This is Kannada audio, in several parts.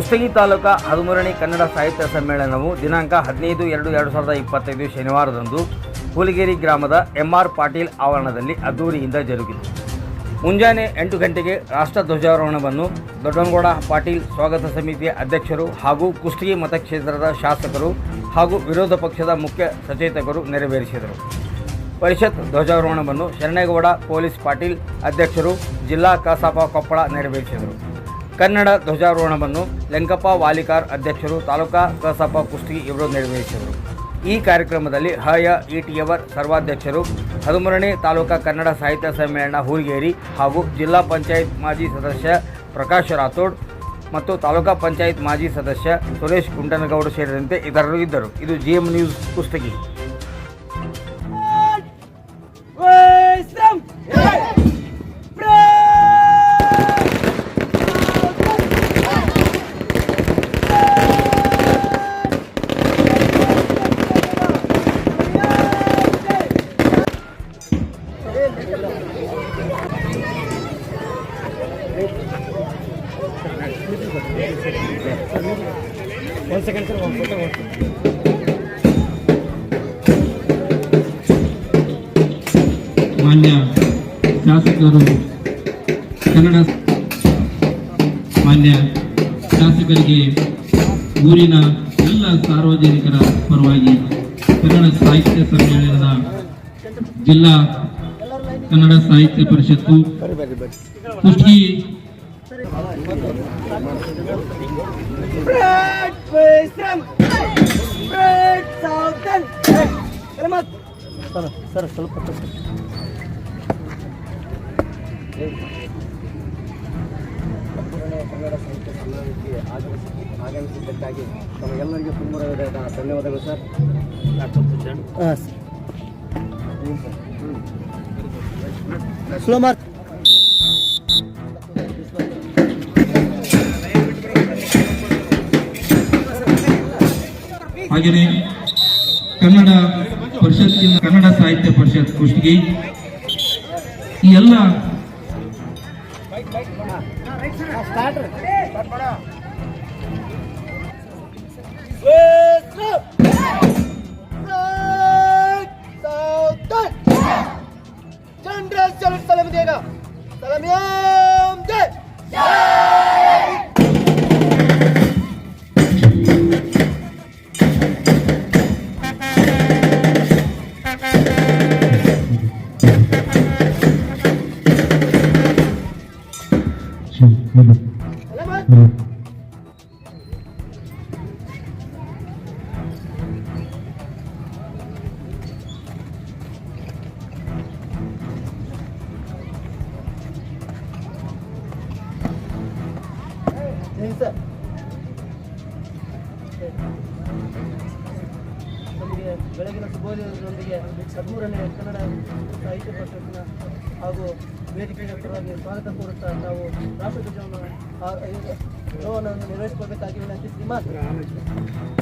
ಕುಷ್ಟಗಿ ತಾಲೂಕಾ ಹದಿಮೂರನೇ ಕನ್ನಡ ಸಾಹಿತ್ಯ ಸಮ್ಮೇಳನವು ದಿನಾಂಕ ಹದಿನೈದು ಎರಡು ಎರಡು ಸಾವಿರದ ಇಪ್ಪತ್ತೈದು ಶನಿವಾರದಂದು ಹುಲಿಗೇರಿ ಗ್ರಾಮದ ಎಂಆರ್ ಪಾಟೀಲ್ ಆವರಣದಲ್ಲಿ ಅದ್ದೂರಿಯಿಂದ ಜರುಗಿತು. ಮುಂಜಾನೆ ಎಂಟು ಗಂಟೆಗೆ ರಾಷ್ಟ್ರ ಧ್ವಜಾರೋಹಣವನ್ನು ದೊಡ್ಡನಗೌಡ ಪಾಟೀಲ್ ಸ್ವಾಗತ ಸಮಿತಿಯ ಅಧ್ಯಕ್ಷರು ಹಾಗೂ ಕುಷ್ಟಗಿ ಮತಕ್ಷೇತ್ರದ ಶಾಸಕರು ಹಾಗೂ ವಿರೋಧ ಪಕ್ಷದ ಮುಖ್ಯ ಸಚೇತಕರು ನೆರವೇರಿಸಿದರು. ಪರಿಷತ್ ಧ್ವಜಾರೋಹಣವನ್ನು ಶರಣೇಗೌಡ ಪೊಲೀಸ್ ಪಾಟೀಲ್ ಅಧ್ಯಕ್ಷರು ಜಿಲ್ಲಾ ಕಸಾಪ ಕೊಪ್ಪಳ ನೆರವೇರಿಸಿದರು. ಕನ್ನಡ ಧ್ವಜಾರೋಹಣವನ್ನು ಲೆಂಕಪ್ಪ ವಾಲಿಕಾರ್ ಅಧ್ಯಕ್ಷರು ತಾಲೂಕಾ ಕಸಾಪ ಕುಸ್ತಿ ಇವರು ನೆರವೇರಿಸಿದರು ಈ ಕಾರ್ಯಕ್ರಮದಲ್ಲಿ ಹಯ ಇಟಿಯವರ್ ಸರ್ವಾಧ್ಯಕ್ಷರು ಹದಿಮೂರನೇ ತಾಲೂಕಾ ಕನ್ನಡ ಸಾಹಿತ್ಯ ಸಮ್ಮೇಳನ ಹೂರ್ಗೇರಿ ಹಾಗೂ ಜಿಲ್ಲಾ ಪಂಚಾಯತ್ ಮಾಜಿ ಸದಸ್ಯ ಪ್ರಕಾಶ್ ರಾಥೋಡ್ ಮತ್ತು ತಾಲೂಕಾ ಪಂಚಾಯತ್ ಮಾಜಿ ಸದಸ್ಯ ಸುರೇಶ್ ಕುಂಟನಗೌಡ ಸೇರಿದಂತೆ ಇತರರು ಇದ್ದರು. ಇದು ಜಿಎಂ ನ್ಯೂಸ್ ಕುಷ್ಟಗಿ ಒಂದು ಸೆಕೆಂಡ್ ಸರ್ ಒಂದು ಫೋಟೋ ಮಾನ್ಯ ಶಾಸಕರು ಕನ್ನಡ ಮಾನ್ಯ ಶಾಸಕರಿಗೆ ಊರಿನ ಎಲ್ಲ ಸಾರ್ವಜನಿಕರ ಪರವಾಗಿ ಕನ್ನಡ ಸಾಹಿತ್ಯ ಸಮ್ಮೇಳನದ ಜಿಲ್ಲಾ ಕನ್ನಡ ಸಾಹಿತ್ಯ ಪರಿಷತ್ತು Kushtagi Bread wisdom! Bread southern! ಮತ್ Sir, sir, ಸ್ವಲ್ಪ. ಕನ್ನಡ ಸಾಹಿತ್ಯ ಸಮ್ಮೇಳನಕ್ಕೆ ಆಗಮಿಸಿ ಧನ್ಯವಾದಗಳು ಸರ್ ಹಾಂ ಸರ್ ಸ್ಲೋ ಮಾರ್ಕ್ ಹಾಗೆಯೇ ಕನ್ನಡ ಪರಿಷತ್ತಿನ ಕನ್ನಡ ಸಾಹಿತ್ಯ ಪರಿಷತ್ ಕುಷ್ಟಿಗೆ ಈ ಎಲ್ಲ ಸಲಮಿಯಾಮ್ ಜೈ ನಿಲ್ಸ ನಮಗೆ ಬೆಳಗಿನ ಶುಭೋದಯದೊಂದಿಗೆ ಹದಿಮೂರನೇ ಕನ್ನಡ ಸಾಹಿತ್ಯ ಪರಿಷತ್ತಿನ ಹಾಗೂ ವೇದಿಕೆಗೆ ಪರವಾಗಿ ಸ್ವಾಗತ ಕೋರುತ್ತಾ ನಾವು ರಾಷ್ಟ್ರಧ್ವಜವನ್ನು ನಿರ್ವಹಿಸಬೇಕಾಗಿ ವಿನಂತಿಸಿ ಮಾತ್ರ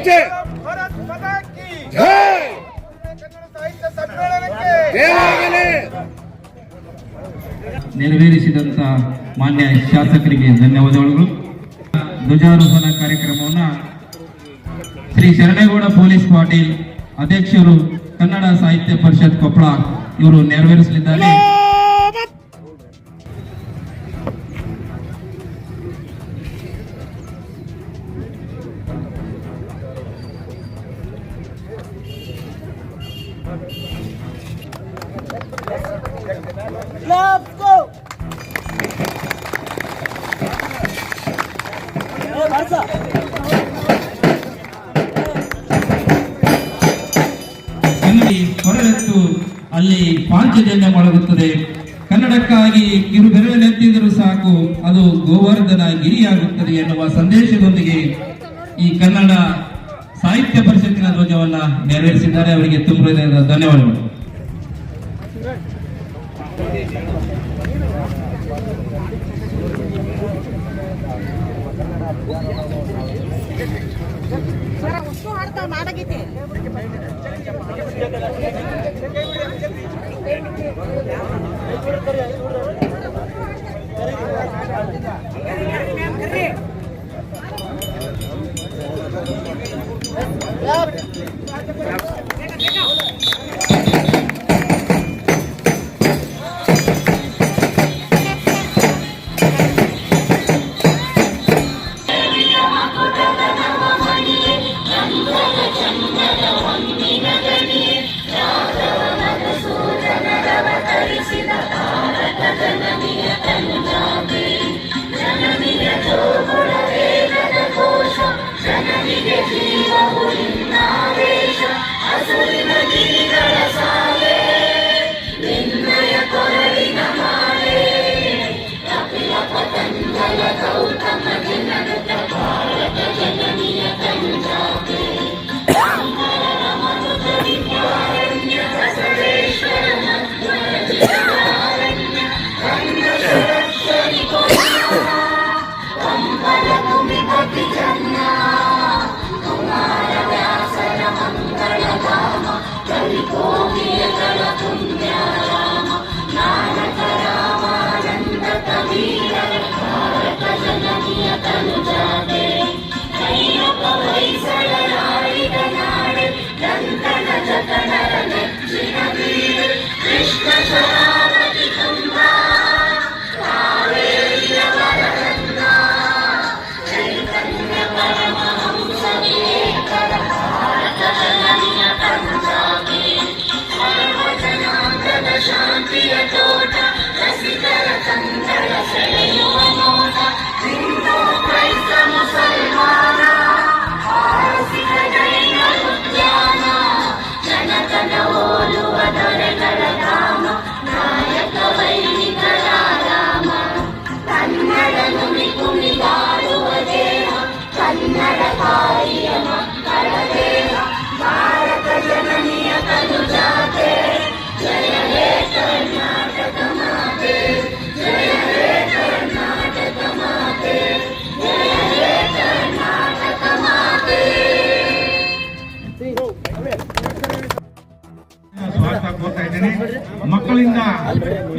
जय ನೆರವೇರಿಸಿದಂತ ಮಾನ್ಯ ಶಾಸಕರಿಗೆ ಧನ್ಯವಾದಗಳು. ಧ್ವಜಾರೋಹಣ ಕಾರ್ಯಕ್ರಮವನ್ನ ಶ್ರೀ ಶರಣೇಗೌಡ ಪೊಲೀಸ್ ಪಾಟೀಲ್ ಅಧ್ಯಕ್ಷರು ಕನ್ನಡ ಸಾಹಿತ್ಯ ಪರಿಷತ್ ಕೊಪ್ಪಳ ಇವರು ನೆರವೇರಿಸಲಿದ್ದಾರೆ. ಕನ್ನಡಿ ಹೊರಲೆತ್ತು ಅಲ್ಲಿ ಪಾಂಚಜನ್ಯ ಮೊಳಗುತ್ತದೆ. ಕನ್ನಡಕ್ಕಾಗಿ ಕಿರು ಬೆರಳೆತ್ತಿದರೂ ಸಾಕು, ಅದು ಗೋವರ್ಧನ ಗಿರಿಯಾಗುತ್ತದೆ ಎನ್ನುವ ಸಂದೇಶದೊಂದಿಗೆ ಈ ಕನ್ನಡ ಸಾಹಿತ್ಯ ಪರಿಷತ್ತಿನ ಧ್ವಜವನ್ನ ನೆರವೇರಿಸಿದ್ದಾರೆ. ಅವರಿಗೆ ತುಂಬ ಧನ್ಯವಾದಗಳು. ಜರ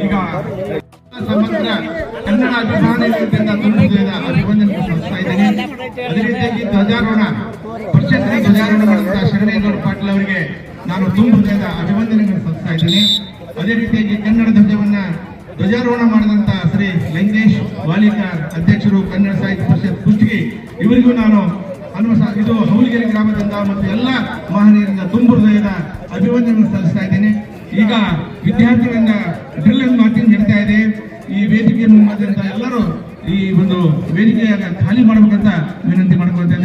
ಈಗ ಸಮಗ್ರ ಕನ್ನಡ ಅಭಿಮಾನಿಗಳಿಂದ ತುಂಬಿದ ಅಭಿವಂದನೆ ಸಲ್ಲಿಸ್ತಾ ಇದ್ದೇನೆ. ಅದೇ ರೀತಿಯಾಗಿ ಧ್ವಜಾರೋಹಣ ಪರಿಷತ್ಗೆ ಧ್ವಜಾರೋಹಣ ಮಾಡಿದಂತ ಶರಣೇಗೌಡ ಪಾಟೀಲ್ ಅವರಿಗೆ ನಾನು ತುಂಬ ಹೃದಯದ ಅಭಿವಂದನೆಗಳನ್ನು ಸಲ್ಲಿಸ್ತಾ ಇದ್ದೇನೆ. ಅದೇ ರೀತಿಯಾಗಿ ಕನ್ನಡ ಧ್ವಜವನ್ನ ಧ್ವಜಾರೋಹಣ ಮಾಡಿದಂತ ಶ್ರೀ ಲಂಕೇಶ್ ವಾಲಿಕಾರ್ ಅಧ್ಯಕ್ಷರು ಕನ್ನಡ ಸಾಹಿತ್ಯ ಪರಿಷತ್ ಕುಷ್ಟಗಿ. ಇವರಿಗೂ ನಾನು ಹನುಮ ಇದು ಹೌಲಿಗೆರೆ ಗ್ರಾಮದಿಂದ ಮತ್ತು ಎಲ್ಲ ಮಹನೀಯರಿಂದ ತುಂಬ ಹೃದಯದ ಅಭಿವಂದನೆಯನ್ನು ಸಲ್ಲಿಸ್ತಾ ಇದ್ದೇನೆ. ಈಗ ವಿದ್ಯಾರ್ಥಿಗಳಿಂದ ಡ್ರಿಲ್ ಮಾತಿಂಗ್ ನಡೀತಾ ಇದೆ. ಈ ವೇದಿಕೆಯನ್ನು ಎಲ್ಲರೂ ಈ ಒಂದು ವೇದಿಕೆಯನ್ನು ಖಾಲಿ ಮಾಡಬೇಕಂತ ವಿನಂತಿ ಮಾಡ್ಕೊಳ್ತಾ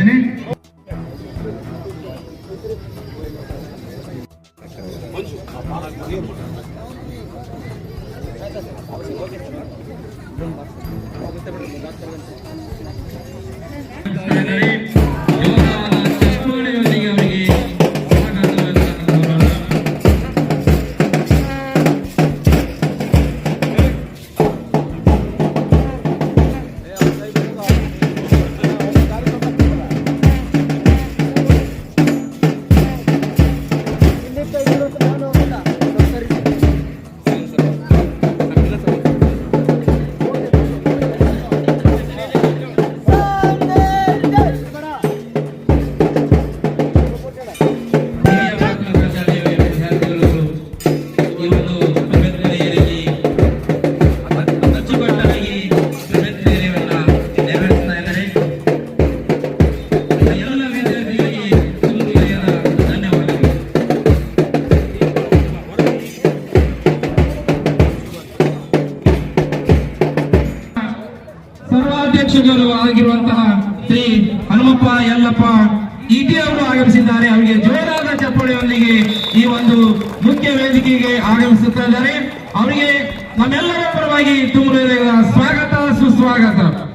ಅಧ್ಯಕ್ಷರು ಆಗಿರುವಂತಹ ಶ್ರೀ ಹನುಮಪ್ಪ ಯಲ್ಲಪ್ಪ ಇಟಿ ಅವರು ಆಗಮಿಸಿದ್ದಾರೆ. ಅವರಿಗೆ ಜೋರಾದ ಚಪ್ಪಳೆಯೊಂದಿಗೆ ಈ ಒಂದು ಮುಖ್ಯ ವೇದಿಕೆಗೆ ಆಗಮಿಸುತ್ತಿದ್ದಾರೆ. ಅವರಿಗೆ ನಮ್ಮೆಲ್ಲರ ಪರವಾಗಿ ತುಂಬ ಸ್ವಾಗತ, ಸುಸ್ವಾಗತ.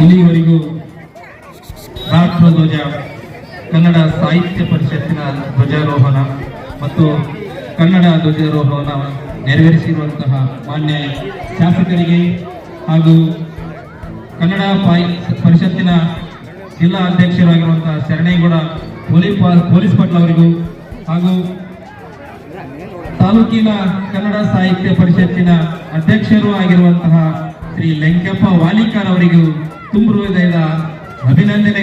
ಇಲ್ಲಿವರೆಗೂ ರಾಷ್ಟ್ರಧ್ವಜ, ಕನ್ನಡ ಸಾಹಿತ್ಯ ಪರಿಷತ್ತಿನ ಧ್ವಜಾರೋಹಣ ಮತ್ತು ಕನ್ನಡ ಧ್ವಜಾರೋಹಣ ನೆರವೇರಿಸಿರುವಂತಹ ಮಾನ್ಯ ಶಾಸಕರಿಗೆ ಹಾಗೂ ಕನ್ನಡ ಪರಿಷತ್ತಿನ ಜಿಲ್ಲಾ ಅಧ್ಯಕ್ಷರಾಗಿರುವಂತಹ ಶರಣೇಗೌಡ ಪೊಲೀಸ್ ಪೊಲೀಸ್ ಅವರಿಗೂ ಹಾಗೂ ತಾಲೂಕಿನ ಕನ್ನಡ ಸಾಹಿತ್ಯ ಪರಿಷತ್ತಿನ ಅಧ್ಯಕ್ಷರೂ ಆಗಿರುವಂತಹ ಶ್ರೀ ಲೆಂಕಪ್ಪ ವಾಲಿಕಾರ್ ಅವರಿಗೂ ತುಂಬ ಹೃದಯದ ಅಭಿನಂದನೆ